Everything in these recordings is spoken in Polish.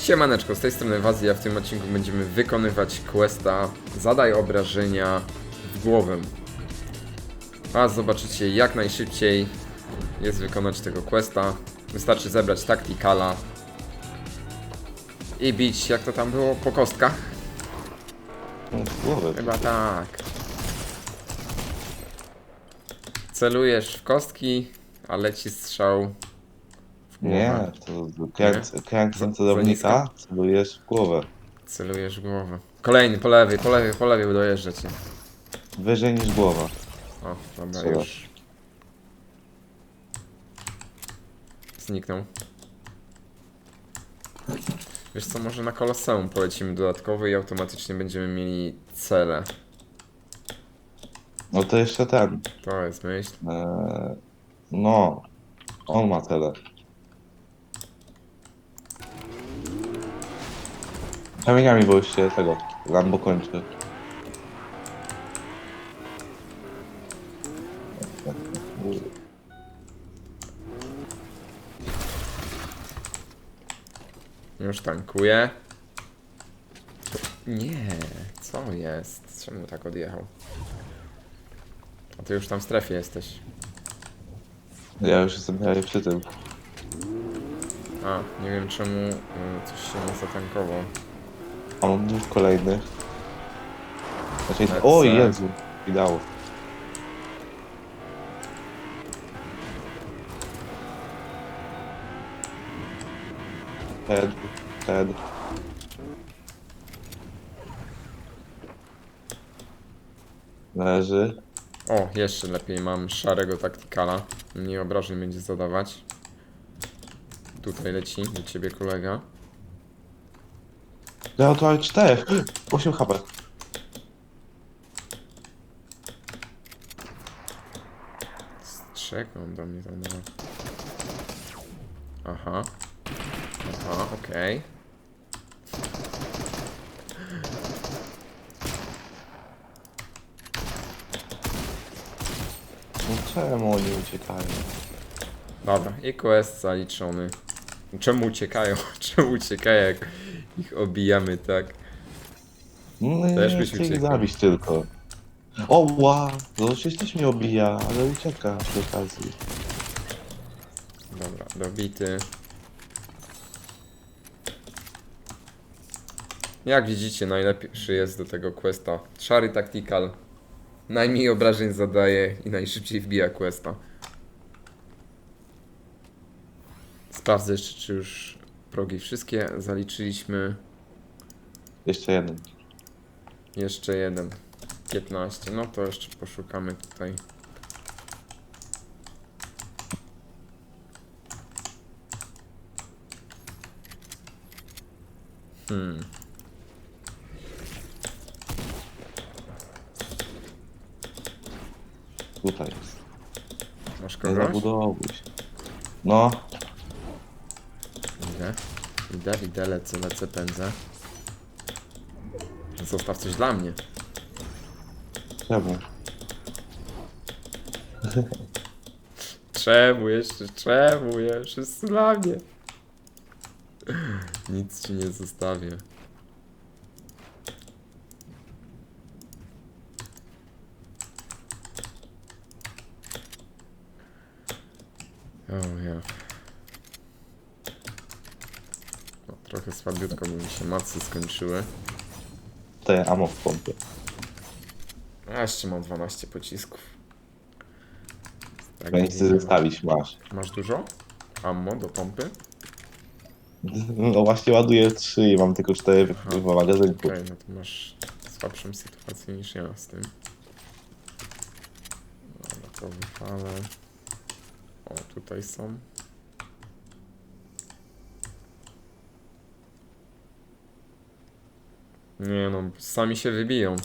Siemaneczko, z tej strony Wazji, a w tym odcinku będziemy wykonywać questa Zadaj obrażenia w głowę. A zobaczycie jak najszybciej jest wykonać tego questa. Wystarczy zebrać taktikala i bić, jak to tam było, po kostkach? W głowę. Chyba tak. Celujesz w kostki, a leci strzał głowę. Nie, to kręc, kręcąc Za- celownika, celujesz w głowę. Celujesz w głowę. Kolejny, po lewej, po lewej, po lewej dojeżdżacie. Wyżej niż głowa. O, dobra, Co? już. Zniknął. Wiesz co, może na koloseum polecimy dodatkowo i automatycznie będziemy mieli cele. No to jeszcze ten. To jest myśl. E, no, on ma tyle. Kamieniami, bo już się tego Lambo kończy. Już tankuję. Nie, co jest? Czemu tak odjechał? A ty już tam w strefie jesteś. Ja już jestem prawie przy tym. A, nie wiem czemu y, coś się nie zatankował. Dwóch kolejnych. Znaczy, Lecę. o Jezu, ideało. Ted, Ted. Leży. O, jeszcze lepiej, mam szarego taktikala. Mniej obrażeń będzie zadawać. Tutaj leci do ciebie kolega. Ja to 4. 8 HP. Z czego on do mnie tam? Aha. Aha, okej. No czemu oni uciekają? Dobra, i quest zaliczony. Czemu uciekają? Czemu uciekają, jak ich obijamy, tak? No Też byś chcę ich uciekał. zabić tylko. O! No oczywiście też mnie obija, ale ucieka przy okazji. Dobra, dobity. Jak widzicie, najlepszy jest do tego questa. Szary tactical. Najmniej obrażeń zadaje i najszybciej wbija questa. Sprawdzę jeszcze, czy już progi wszystkie zaliczyliśmy. Jeszcze jeden. Jeszcze jeden. 15. No to jeszcze poszukamy tutaj. Hmm. Tutaj jest. Masz Nie kogoś? zabudowuj się. No, Idę. Idę, idę, lecę, lecę, pędzę. Zostaw coś dla mnie. czemu? Czemu jeszcze? Czemu jeszcze? Wszyscy dla mnie. Nic ci nie zostawię. O ja. No, trochę słabiutko, bo mi się macy skończyły. Tutaj ammo w pompie. A jeszcze mam 12 pocisków. Tak, Ja nie chcę nie ma. zostawić, masz. Masz dużo? Ammo do pompy? No właśnie ładuję 3 i mam tylko 4 Aha. w magazynku. Okej, no to masz słabszą sytuację niż ja z tym. Dobra, to wypalę. O, tutaj są. Nie no, sami się wybiją.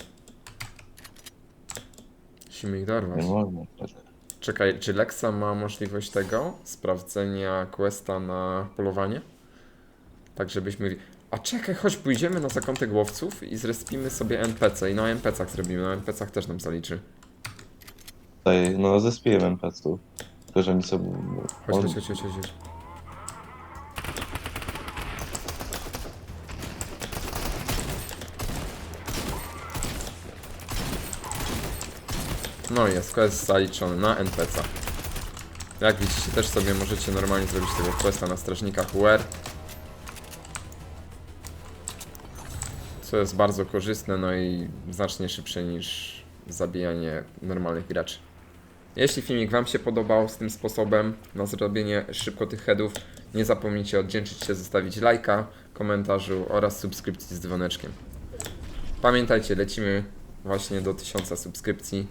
Musimy ich dorwać. Nie można. Czekaj, czy Lexa ma możliwość tego? Sprawdzenia questa na polowanie? Tak, żebyśmy... A czekaj, chodź, pójdziemy na zakątek łowców i zrespimy sobie NPC i na NPC-ach zrobimy, na NPC-ach też nam zaliczy. Tutaj, no zespiłem NPC-ów. Tylko, że oni są... Chodź, chodź, chodź, chodź, chodź. No jest, quest zaliczony na NPC. Jak widzicie, też sobie możecie normalnie zrobić tego questa na strażnikach UR. Co jest bardzo korzystne, no i znacznie szybsze niż zabijanie normalnych graczy. Jeśli filmik Wam się podobał z tym sposobem na zrobienie szybko tych headów, nie zapomnijcie oddzięczyć się, zostawić lajka, komentarzu oraz subskrypcji z dzwoneczkiem. Pamiętajcie, lecimy właśnie do 1000 subskrypcji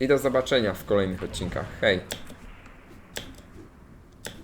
i do zobaczenia w kolejnych odcinkach. Hej!